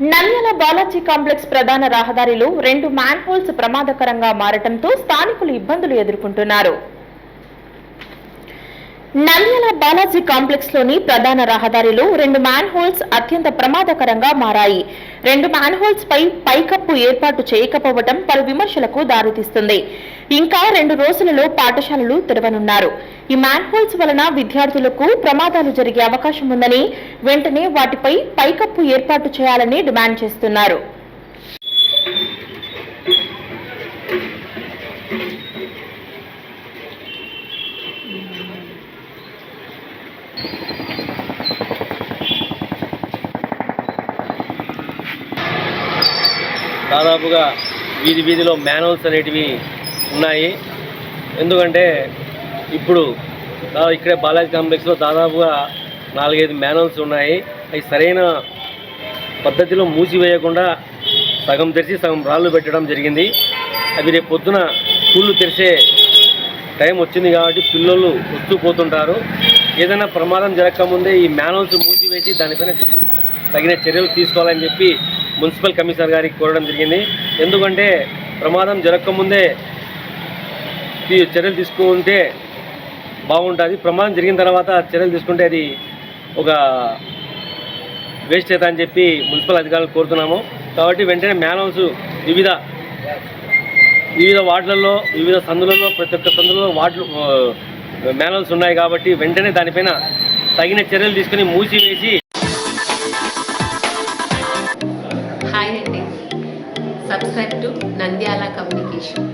Nandyal Balaji complex ప్రధాన రహదారిలో రెండు మ్యాన్హోల్స్ ప్రమాదకరంగా మారటంతో స్థానికులు ఇబ్బందులు ఎదుర్కొంటున్నారు. నంద్యాల బాలాజీ కాంప్లెక్స్లోని ప్రధాన రహదారిలో రెండు మ్యాన్ హోల్స్ అత్యంత ప్రమాదకరంగా మారాయి. రెండు మ్యాన్ హోల్స్ పై పైకప్పు ఏర్పాటు చేయకపోవడం పలు విమర్శలకు దారితీస్తుంది. ఇంకా రెండు రోజులలో పాఠశాలలు తెరవనున్నారు. ఈ మ్యాన్ హోల్స్ వలన విద్యార్థులకు ప్రమాదాలు జరిగే అవకాశం ఉందని వెంటనే వాటిపై పైకప్పు ఏర్పాటు చేయాలని డిమాండ్ చేస్తున్నారు. దాదాపుగా వీధి వీధిలో మ్యానువల్స్ అనేటివి ఉన్నాయి. ఎందుకంటే ఇప్పుడు ఇక్కడే బాలాజీ కాంప్లెక్స్లో దాదాపుగా నాలుగైదు మ్యానువల్స్ ఉన్నాయి. అవి సరైన పద్ధతిలో మూసివేయకుండా సగం తెరిచి సగం రాళ్ళు పెట్టడం జరిగింది. అవి రేపు పొద్దున స్కూళ్ళు తెరిచే టైం వచ్చింది కాబట్టి పిల్లలు వస్తూ పోతుంటారు. ఏదైనా ప్రమాదం జరగకముందే ఈ మ్యానువల్స్ మూసివేసి దానిపైన తగిన చర్యలు తీసుకోవాలని చెప్పి మున్సిపల్ కమిషనర్ గారికి కోరడం జరిగింది. ఎందుకంటే ప్రమాదం జరగకముందే ఈ చర్యలు తీసుకుంటే బాగుంటుంది. ప్రమాదం జరిగిన తర్వాత చర్యలు తీసుకుంటే అది ఒక వేస్ట్ అవుతా అని చెప్పి మున్సిపల్ అధికారులు కోరుతున్నాము. కాబట్టి వెంటనే మ్యానువల్స్ వివిధ వివిధ వార్డులలో వివిధ సందులలో ప్రతి ఒక్క సందులలో వార్డులు మేనల్స్ ఉన్నాయి కాబట్టి వెంటనే దానిపైన తగిన చర్యలు తీసుకుని మూసివేసి హాయ్ అండి. Subscribe to Nandyal communication